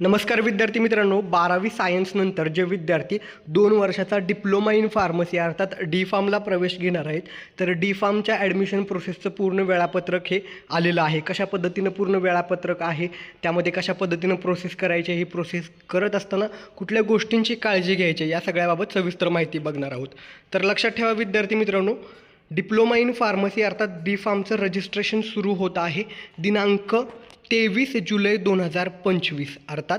नमस्कार विद्यार्थी मित्रांनो बारावी सायन्सनंतर जे विद्यार्थी दोन वर्षाचा डिप्लोमा इन फार्मसी अर्थात डी फार्मला प्रवेश घेणार आहेत तर डी फार्मच्या ॲडमिशन प्रोसेसचं पूर्ण वेळापत्रक हे आलेलं आहे. कशा पद्धतीनं पूर्ण वेळापत्रक आहे त्यामध्ये कशा पद्धतीनं प्रोसेस करायची ही प्रोसेस करत असताना कुठल्या गोष्टींची काळजी घ्यायची या सगळ्याबाबत सविस्तर माहिती बघणार आहोत. तर लक्षात ठेवा विद्यार्थी मित्रांनो डिप्लोमा इन फार्मसी अर्थात डी फार्मचं रजिस्ट्रेशन सुरू होत आहे दिनांक तेवीस जुलै दोन हजार पंचवीस अर्थात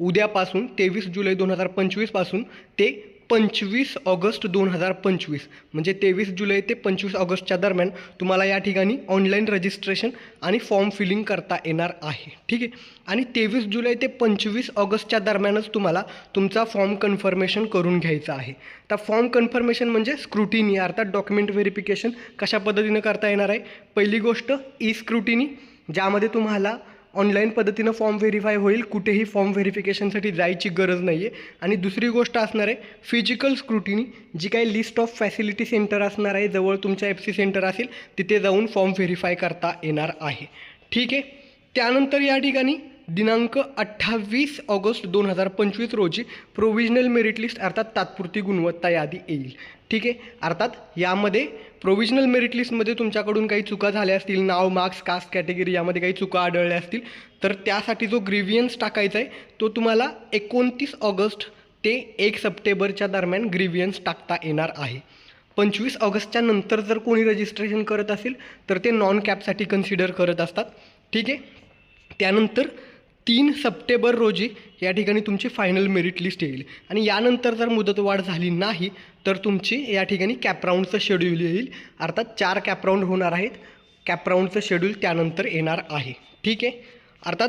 उद्यापासून तेवीस जुलै दोन हजार पंचवीसपासून ते पंचवीस ऑगस्ट दोन हजार पंचवीस म्हणजे तेवीस जुलै ते पंचवीस ऑगस्टच्या दरम्यान तुम्हाला या ठिकाणी ऑनलाईन रजिस्ट्रेशन आणि फॉर्म फिलिंग करता येणार आहे. ठीक आहे? आणि तेवीस जुलै ते पंचवीस ऑगस्टच्या दरम्यानच तुम्हाला तुमचा फॉर्म कन्फर्मेशन करून घ्यायचा आहे. तर फॉर्म कन्फर्मेशन म्हणजे स्क्रुटिनी अर्थात डॉक्युमेंट व्हेरिफिकेशन कशा पद्धतीनं करता येणार आहे? पहिली गोष्ट ई स्क्रुटिनी ज्यामध्ये तुम्हाला ऑनलाईन पद्धतीनं फॉर्म व्हेरीफाय होईल. कुठेही फॉर्म व्हेरिफिकेशनसाठी जायची गरज नाही आहे आणि दुसरी गोष्ट असणार आहे फिजिकल स्क्रुटिनी जी काही लिस्ट ऑफ फॅसिलिटी सेंटर असणार आहे जवळ तुमच्या एफ सी सेंटर असेल तिथे जाऊन फॉर्म व्हेरीफाय करता येणार आहे. ठीक आहे? त्यानंतर या ठिकाणी दिनांक अठ्ठावीस ऑगस्ट दोन हजार पंचवीस रोजी प्रोव्हिजनल मेरिट लिस्ट अर्थात तात्पुरती गुणवत्ता यादी येईल. ठीक आहे? अर्थात यामध्ये प्रोविजनल मेरिट लिस्टमध्ये तुमच्याकडून काही चुका झाल्या असतील नाव मार्क्स कास्ट कॅटेगरी यामध्ये काही चुका आढळल्या असतील तर त्यासाठी जो ग्रिव्हियन्स टाकायचा आहे तो तुम्हाला एकोणतीस ऑगस्ट ते एक सप्टेंबरच्या दरम्यान ग्रिव्हियन्स टाकता येणार आहे. पंचवीस ऑगस्टच्या नंतर जर कोणी रजिस्ट्रेशन करत असेल तर ते नॉन कॅपसाठी कन्सिडर करत असतात. ठीक आहे? त्यानंतर तीन सप्टेंबर रोजी या ठिकाणी तुमची फायनल मेरिट लिस्ट येईल. आणि यानंतर जर मुदतवाढ झाली नाही तर तुमची या ठिकाणी कॅपराऊंडचं शेड्यूल येईल. अर्थात चार कॅपराऊंड होणार आहेत. कॅपराऊंडचं शेड्यूल त्यानंतर येणार आहे. ठीक आहे? अर्थात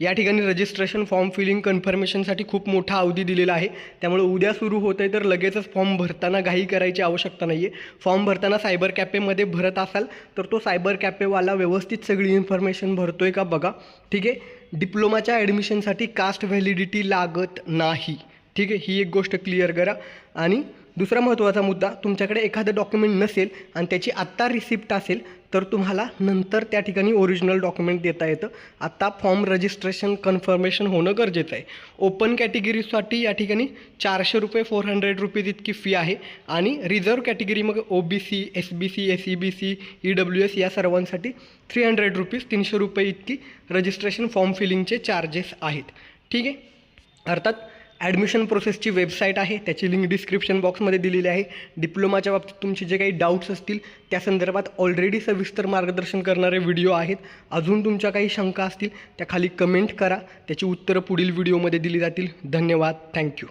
या ठिकाणी रजिस्ट्रेशन फॉर्म फिलिंग कन्फर्मेशनसाठी खूप मोठा अवधी दिलेला आहे. त्यामुळे उद्या सुरू होत आहे तर लगेचच फॉर्म भरताना घाई करायची आवश्यकता नाही आहे फॉर्म भरताना सायबर कॅफेमध्ये भरत असाल तर तो सायबर कॅफेवाला व्यवस्थित सगळी इन्फॉर्मेशन भरतो आहे का बघा. ठीक आहे? डिप्लोमाच्या ॲडमिशनसाठी कास्ट व्हॅलिडिटी लागत नाही. ठीक आहे? ही एक गोष्ट क्लिअर करा. आणि दुसरा महत्त्वाचा मुद्दा तुमच्याकडे एखादं डॉक्युमेंट नसेल आणि त्याची आत्ता रिसिप्ट असेल तर तुम्हाला नंतर त्या ठिकाणी ओरिजिनल डॉक्युमेंट देता येतं. आत्ता फॉर्म रजिस्ट्रेशन कन्फर्मेशन होणं गरजेचं आहे. ओपन कॅटेगरीसाठी या ठिकाणी चारशे रुपये फोर हंड्रेड रुपीज इतकी फी आहे. आणि रिझर्व कॅटेगरी मग O B C S B C S E B C E W S या सर्वांसाठी थ्री हंड्रेड रुपीज तीनशे रुपये इतकी रजिस्ट्रेशन फॉर्म फिलिंगचे चार्जेस आहेत. ठीक आहे? अर्थात ॲडमिशन प्रोसेसची वेबसाईट आहे त्याची लिंक डिस्क्रिप्शन बॉक्समध्ये दिलेली आहे. डिप्लोमाच्या बाबतीत तुमचे जे काही डाऊट्स असतील त्या संदर्भात ऑलरेडी सविस्तर मार्गदर्शन करणारे व्हिडिओ आहेत. अजून तुमच्या काही शंका असतील त्या खाली कमेंट करा. त्याची उत्तरं पुढील व्हिडिओमध्ये दिली जातील. धन्यवाद. थँक्यू